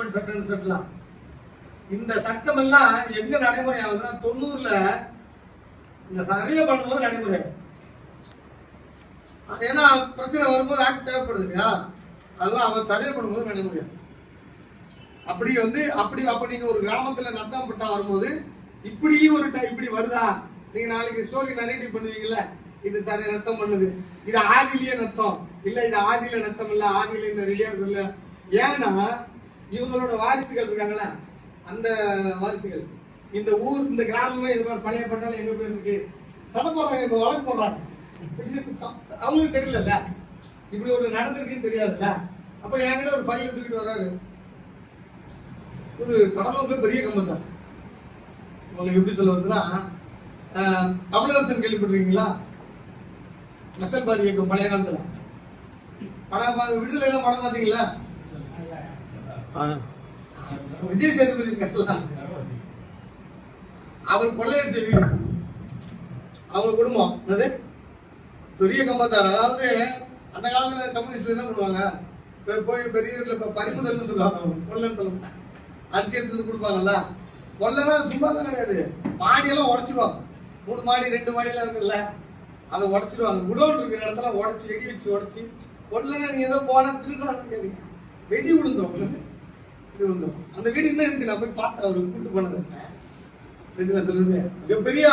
Government சட்டம் சட்டலாம். இந்த சட்டம் எல்லாம் எங்க நடைமுறை? ஆகுதுன்னா தொண்ணூறுல இந்த சர்வே பண்ணும்போது நடைமுறை. ஏன்னா பிரச்சனை வரும்போது ஆக்ட் தேவைப்படுது இல்லையா? அதெல்லாம் அவன் சர்வே பண்ணும்போது நடைமுறை. அப்படி வந்து அப்படி அப்ப நீங்க ஒரு கிராமத்துல நத்தம் பட்டா வரும்போது இப்படி ஒரு இப்படி வருதா? நீங்க நாளைக்கு ஸ்டோரி நரேட்டிவ் பண்ணுவீங்கல்ல? இது சரி நத்தம் பண்ணுது. இது ஆதிலேயே நத்தம். இல்ல இது ஆதியில நத்தம் இல்ல ஆதியில இந்த ரெடியா இல்ல ஏன்னா இவங்களோட வாரிசுகள் இருக்காங்களா? அந்த வாரிசுகள். இந்த ஊர் இந்த கிராமமே இது மாதிரி பழைய பட்டாலும் எங்க பேர் இருக்கு? சண்டை போடுறாங்க இப்ப வழக்கு போடுறாங்க. அவங்களுக்கு தெரியலல்ல. இப்படி ஒரு நடந்திருக்குன்னு தெரியாதுல்ல. அப்ப என்கிட்ட ஒரு பையன் தூக்கிட்டு வர்றாரு. ஒரு கடலூர்ல பெரிய கம்பத்தார் உங்களுக்கு எப்படி சொல்ல வருதுன்னா தமிழரசன் கேள்விப்பட்டிருக்கீங்களா? நக்சல்பாதி இயக்கம் பழைய காலத்துல. படம் விடுதலை எல்லாம் படம் பார்த்தீங்களா? விஜய் சேதுபதி அவர் கொள்ளையடிச்ச வீடு. அவர் குடும்பம். என்னது? பெரிய கம்பத்தார். அதாவது அந்த காலத்துல கம்யூனிஸ்ட் என்ன பண்ணுவாங்க? போய் போய் பெரிய வீட்டுல இப்ப பறிமுதல்னு சொல்லுவாங்க. கொள்ளன்னு சொல்லுவாங்க அடிச்சு எடுத்து வந்து கொடுப்பாங்கல்ல. கொள்ளைனா சும்மா தான் கிடையாது. மாடியெல்லாம் உடைச்சிருவாங்க. மூணு மாடி ரெண்டு மாடி எல்லாம் இருக்குல்ல அதை உடைச்சிருவாங்க. குடோன் இருக்கிற இடத்துல உடைச்சு வெடி வச்சு உடைச்சு கொள்ளைனா நீ ஏதோ போனா திருடான்னு வெடி வெடி விழுந்துரும் திருவந்தம் அந்த வீடு இன்னும் இருக்கு. நான் போய் பார்த்தேன் அவர் கூட்டு போனது ரெண்டுல சொல்லுது மிகப்பெரிய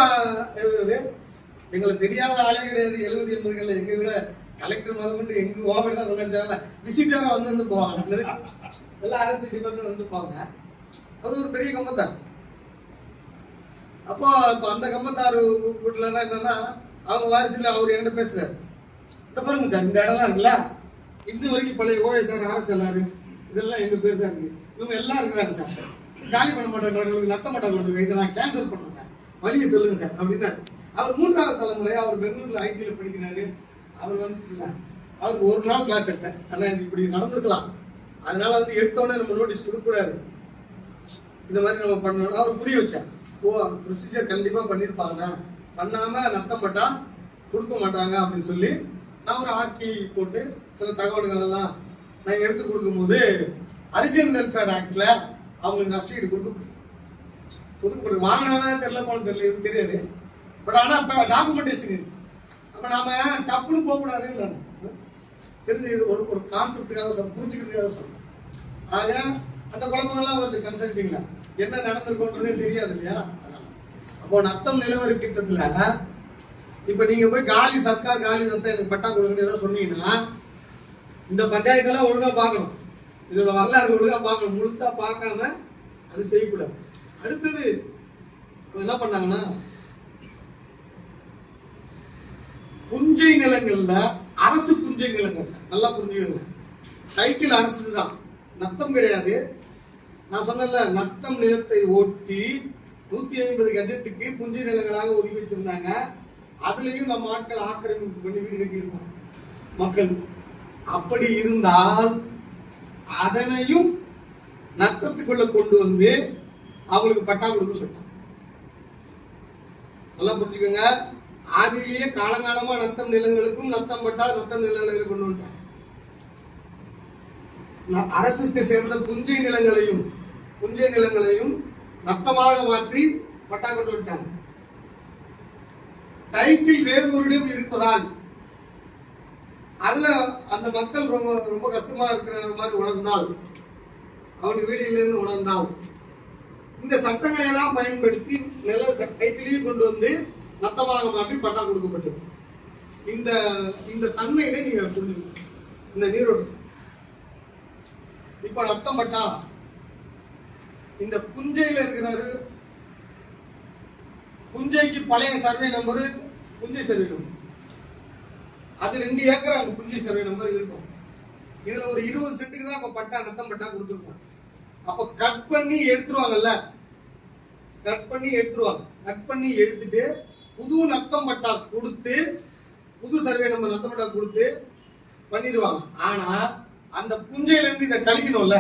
எங்களுக்கு தெரியாத ஆளே கிடையாது. எழுபது எண்பதுகள்ல எங்க வீட கலெக்டர் முதல் கொண்டு எங்க ஓபடி தான் விளைஞ்சாங்க விசிட்டரா வந்து வந்து போவாங்க. நல்லது. எல்லா அரசு டிபார்ட்மெண்ட் வந்து போவாங்க. அவர் ஒரு பெரிய கம்பத்தார். அப்போ இப்போ அந்த கம்பத்தார் வீட்டுல என்னன்னா அவங்க வாரத்தில் அவர் என்கிட்ட பேசுறாரு. இந்த பாருங்க சார் இந்த இடம்லாம் இருக்குல்ல? இன்னும் வரைக்கும் பழைய ஓஎஸ்ஆர் ஆர்எஸ்எல்ஆர் இதெல்லாம் எங்க பேர் தான் இருக்கு. இவங்க எல்லாம் இருக்கிறாங்க சார். காலி பண்ண மாட்டாங்க நத்த மாட்டாங்க கொடுத்துருக்கேன் இதை நான் கேன்சல் பண்ணுறேன் சார் வழியை சொல்லுங்க சார் அப்படின்னாரு. அவர் மூன்றாவது தலைமுறை அவர் பெங்களூர்ல ஐடியில் படிக்கிறாரு. அவர் வந்து அவருக்கு ஒரு நாள் கிளாஸ் எடுத்தேன். ஆனால் இது இப்படி நடந்திருக்கலாம். அதனால வந்து எடுத்தோடனே நம்ம நோட்டீஸ் கொடுக்கக்கூடாது. இந்த மாதிரி நம்ம பண்ணணும். அவர் புரிய வச்சேன். ஓ ப்ரொசீஜர் கண்டிப்பாக பண்ணியிருப்பாங்கண்ணா பண்ணாம நத்தம் பட்டா கொடுக்க மாட்டாங்க அப்படின்னு சொல்லி நான் ஒரு ஆக்கி போட்டு சில தகவல்கள் எல்லாம் நான் எடுத்து கொடுக்கும்போது அரிஜன் வெல்ஃபேர் ஆக்ட்ல அவங்களுக்கு நஷ்டஈடு முடியும். ஒதுக்கப்படும் வாங்கினாலும் தெரியல போல தெரியல எனக்கு தெரியாது. பட் ஆனா இப்ப டாக்குமெண்டேஷன் இருக்கு. அப்ப நாம டப்புன்னு போக கூடாதுன்னு நான் தெரிஞ்சு இது ஒரு ஒரு கான்செப்டுக்காக சொல்ல புரிஞ்சுக்கிறதுக்காக சொல்றேன் ஆக அந்த குழப்பங்கள்லாம் வருது கன்சல்டிங்ல என்ன நடந்திருக்கோன்றதே தெரியாது இல்லையா? அப்போ நத்தம் நிலவரி திட்டத்துல இப்ப நீங்க போய் காலி சர்க்கார் காலி நத்தம் எனக்கு பட்டா கொடுங்கன்னு ஏதாவது சொன்னீங்கன்னா இந்த பஞ்சாயத்தெல்லாம் ஒழுங்கா பார்க்கணும். இதோட வரலாறு ஒழுங்காக பார்க்கணும் முழுசா பார்க்காம அது செய்யக்கூடாது. அடுத்தது அவங்க என்ன பண்ணாங்கன்னா புஞ்சை நிலங்கள்ல அரசு புஞ்சை நிலங்கள். நல்லா புரிஞ்சுக்கோங்க. சைக்கிள் அரசு தான் நத்தம் கிடையாது. நான் சொன்னல நத்தம் நிலத்தை ஓட்டி நூத்தி ஐம்பது கஜத்துக்கு புஞ்சை நிலங்களாக ஒதுக்கி வச்சிருந்தாங்க. அதுலயும் நம்ம ஆட்கள் ஆக்கிரமிப்பு பண்ணி வீடு கட்டியிருக்கோம். மக்கள் அப்படி இருந்தால் அதனையும் நத்தத்துக்குள்ள கொண்டு வந்து அவங்களுக்கு பட்டா கொடுக்க சொல்லிட்டாங்க நல்லா புரிஞ்சுக்கோங்க. ஆதியிலேயே காலங்காலமா நத்தம் நிலங்களுக்கும் நத்தம் பட்டா நத்தம் நிலங்களுக்கு கொண்டு வந்துட்டாங்க அரசுக்கு சேர்ந்த புஞ்சை நிலங்களையும் புஞ்சை நிலங்களையும் நத்தமாக மாற்றி பட்டா கொண்டு விட்டாங்க டைட்டில் வேறொருடம் இருப்பதால் அதுல அந்த மக்கள் ரொம்ப ரொம்ப கஷ்டமா இருக்கிற மாதிரி உணர்ந்தால் அவனுக்கு வீடுகளிலிருந்து உணர்ந்தால் இந்த சட்டங்களை எல்லாம் பயன்படுத்தி நில ச- கொண்டு வந்து நத்தமாக மாற்றி பட்டா கொடுக்கப்பட்டது. இந்த இந்த தன்மையினை நீங்க புரிஞ்சுக்கணும் இந்த நீரோட்டம் இப்ப நத்தம் பட்டா இந்த புஞ்சையில் இருக்கிறாரு. புஞ்சைக்கு பழைய சர்வே நம்பரு புஞ்சை சர்வே நம்பர் அது ரெண்டு ஏக்கர் அங்க புஞ்சை சர்வே நம்பர் இருக்கும். இதுல ஒரு இருபது சென்ட்டுக்கு தான் அப்ப பட்டா நத்தம் பட்டா கொடுத்துருக்கோம். அப்ப கட் பண்ணி எடுத்துருவாங்கல்ல? கட் பண்ணி எடுத்துருவாங்க. கட் பண்ணி எடுத்துட்டு புது நத்தம் பட்டா கொடுத்து புது சர்வே நம்பர் நத்தம் பட்டா கொடுத்து பண்ணிடுவாங்க. ஆனா அந்த புஞ்சையில இருந்து இதை கழிக்கணும்ல?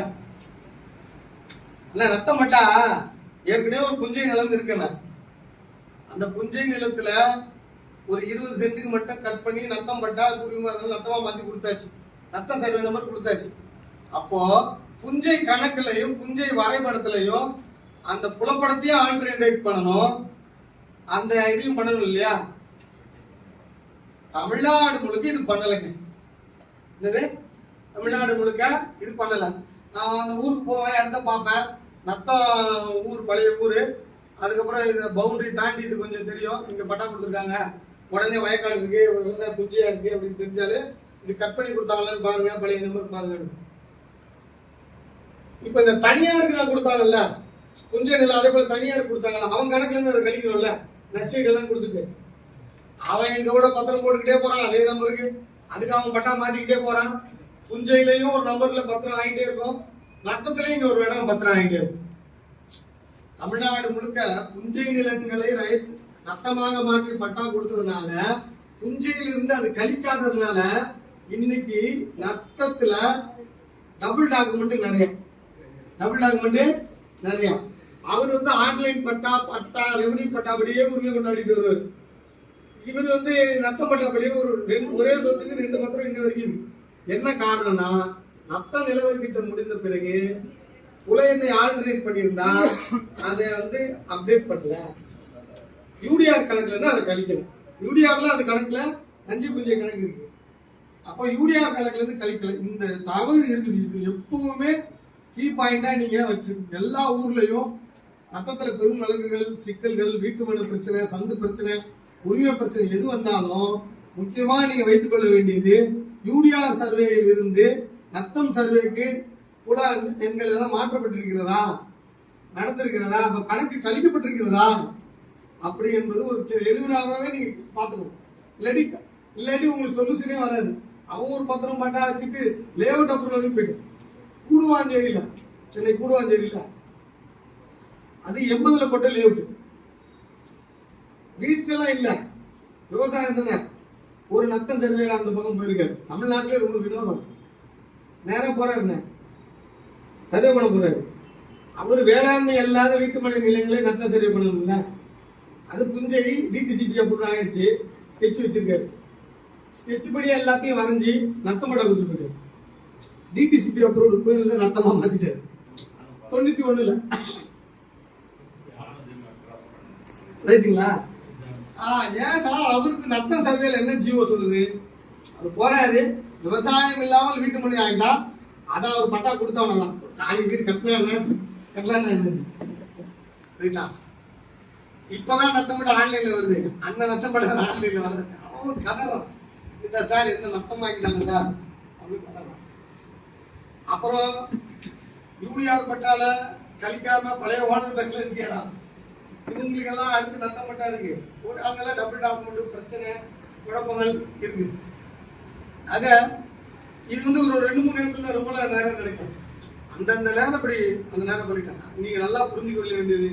இல்லை நத்தம் பட்டா ஏற்கனவே ஒரு புஞ்சை நிலம் இருக்குண்ணா. அந்த புஞ்சை நிலத்துல ஒரு இருபது சென்ட்டுக்கு மட்டும் கட் பண்ணி நத்தம் பட்டா குருவி மரம் நத்தமாக மாற்றி கொடுத்தாச்சு. நத்தம் சர்வே நம்பர் கொடுத்தாச்சு. அப்போ புஞ்சை கணக்குலையும் புஞ்சை வரைபடத்திலையும் அந்த புலப்படத்தையும் ஆல்டர்னேட் பண்ணணும். அந்த இதையும் பண்ணணும் இல்லையா? தமிழ்நாடு முழுக்க இது பண்ணலைங்க. என்னது? தமிழ்நாடு முழுக்க இது பண்ணல. நான் அந்த ஊருக்கு போவேன் இடத்த பார்ப்பேன். நத்தம் ஊர் பழைய ஊர். அதுக்கப்புறம் இது பவுண்டரி தாண்டி இது கொஞ்சம் தெரியும். இங்கே பட்டா கொடுத்துருக்காங்க. உடனே வயக்காடு இருக்கு விவசாய புஞ்சியா இருக்கு அப்படின்னு தெரிஞ்சாலே இது கட் பண்ணி கொடுத்தாங்களான்னு பாருங்க பழைய நம்பர் பாருங்க. இப்ப இந்த தனியாருக்கு நான் கொடுத்தாங்கல்ல புஞ்ச நிலம் அதே போல தனியார் கொடுத்தாங்கல்ல அவன் கணக்குல இருந்து அதை கழிக்கணும்ல நஷ்டீடு எல்லாம் கொடுத்துட்டு. அவன் இதோட பத்திரம் போட்டுக்கிட்டே போறான் அதே நம்பருக்கு அதுக்கு அவன் பட்டா மாத்திக்கிட்டே போறான். புஞ்சையிலையும் ஒரு நம்பர்ல பத்திரம் ஆகிட்டே இருக்கும். நத்தத்திலையும் இங்க ஒரு இடம் பத்திரம் ஆகிட்டே இருக்கும். தமிழ்நாடு முழுக்க புஞ்சை நிலங்களை ரைட் நத்தமாக மாற்றி பட்டா கொடுத்ததுனால புஞ்சையில இருந்து அது கழிக்காததுனால இன்னைக்கு நத்தத்துல டபுள் டாக்குமெண்ட் நிறைய. டபுள் டாக்குமெண்ட் நிறைய. அவர் வந்து ஆன்லைன் பட்டா பட்டா ரெவன்யூ பட்டா அப்படியே உரிமை கொண்டாடிட்டு வருவார் இவர் வந்து நத்தம் பட்டாப்படியே ஒரு ரெண்டு ஒரே சொத்துக்கு ரெண்டு பத்திரம் இங்க வரைக்கும். என்ன காரணம்னா நத்த நிலவரி திட்டம் முடிந்த பிறகு புல ஆல்டர்னேட் பண்ணியிருந்தா அதை வந்து அப்டேட் பண்ணல. யூடிஆர் கணக்கில் இருந்து அதை கழிக்கணும். யூடிஆரில் அது கணக்கில் நஞ்சு புஞ்சை கணக்கு இருக்கு. அப்போ யூடிஆர் கணக்குலேருந்து கழிக்கல. இந்த தவறு இருக்குது. இது எப்பவுமே கீ பாயிண்டாக நீங்கள் வச்சு எல்லா ஊர்லேயும் நத்தத்துல பெரும் வழக்குகள் சிக்கல்கள் வீட்டு மனு பிரச்சனை சந்து பிரச்சனை உரிமை பிரச்சனை எது வந்தாலும் முக்கியமாக நீங்கள் வைத்துக்கொள்ள வேண்டியது யூடிஆர் சர்வேயில் இருந்து நத்தம் சர்வேக்கு புல எண்கள் எல்லாம் மாற்றப்பட்டிருக்கிறதா? நடந்திருக்கிறதா? இப்போ கணக்கு கழிக்கப்பட்டிருக்கிறதா? அப்படி என்பது ஒரு எளிமையாகவே நீங்க பார்த்துக்கணும். இல்லாட்டி இல்லாட்டி உங்களுக்கு சொல்யூஷனே வராது. அவன் ஒரு பத்திரம் பட்டா வச்சுட்டு லேஅவுட் அப்ரூவல் அனுப்பிட்டு கூடுவாஞ்சேரியில சென்னை கூடுவாஞ்சேரியில அது எண்பதுல போட்ட லேஅவுட் வீட்டெல்லாம் இல்லை. விவசாயம் தானே. ஒரு நத்தம் சர்வேல அந்த பக்கம் போயிருக்காரு. தமிழ்நாட்டிலே ரொம்ப வினோதம். நேரம் போறாருண்ணே சர்வே பண்ண போறாரு. அவர் வேளாண்மை அல்லாத வீட்டுமனை நிலையங்களே நத்தம் சர்வே பண்ணணும்ல. அது புஞ்சை டிடிசிபி அப்படின்னு ஆயிடுச்சு. ஸ்கெட்ச் வச்சிருக்காரு. ஸ்கெட்ச் படி எல்லாத்தையும் வரைஞ்சி நத்தமட கொடுத்துருக்காரு டிடிசிபி அப்ரூவ் கோயிலில் நத்தமா மாத்திட்டாரு. தொண்ணூத்தி ஒண்ணுல. ரைட்டுங்களா? ஆ ஏன்டா அவருக்கு நத்தம் சர்வேல என்ன ஜீவோ சொல்லுது? அவர் போறாரு. விவசாயம் இல்லாமல் வீட்டு மணி ஆகிட்டா அதை அவர் பட்டா கொடுத்தவனலாம் தாலி வீடு கட்டலாம் கட்டலாம் ரைட்டா? இப்பதான் நத்தம் படம் ஆன்லைன்ல வருது. அந்த நத்தம் படம் ஆன்லைன்ல வர்றது அவன் கதறான் இல்ல சார் என்ன நத்தம் வாங்கிட்டாங்க சார் அப்படின்னு கதறான் அப்புறம் யூனியார் பட்டால கழிக்காம பழைய ஓனர் பேங்க்ல இருக்கேடா இவங்களுக்கெல்லாம் அடுத்து நத்தம் பட்டா இருக்கு. ஒரு அவங்கெல்லாம் டபுள் டாக்குமெண்ட் பிரச்சனை குழப்பங்கள் இருக்கு. ஆக இது வந்து ஒரு ரெண்டு மூணு நேரத்தில் ரொம்ப நேரம் நடக்கும். அந்தந்த நேரம் அப்படி அந்த நேரம் பண்ணிட்டாங்க. நீங்க நல்லா புரிஞ்சு கொள்ள வேண்டியது.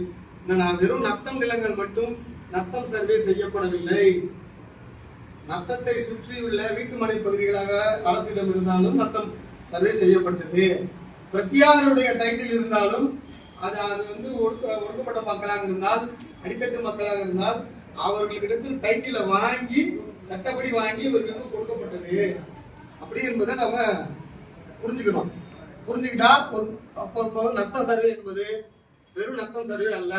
வெறும் நத்தம் நிலங்கள் மட்டும் நத்தம் சர்வே செய்யப்படவில்லை. நத்தத்தை சுற்றியுள்ள வீட்டுமனை பகுதிகளாக அரசிடம் இருந்தாலும் நத்தம் சர்வே செய்யப்பட்டது. பிரத்தியாருடைய டைட்டில் இருந்தாலும் அது அது வந்து ஒடுக்க ஒடுக்கப்பட்ட மக்களாக இருந்தால் அடித்தட்டு மக்களாக இருந்தால் அவர்களிடத்தில் டைட்டிலை வாங்கி சட்டப்படி வாங்கி இவர்களுக்கு கொடுக்கப்பட்டது. அப்படி என்பதை நம்ம புரிஞ்சுக்கணும். புரிஞ்சுக்கிட்டா அப்போ நத்த நத்தம் சர்வே என்பது வெறும் நத்தம் சர்வே அல்ல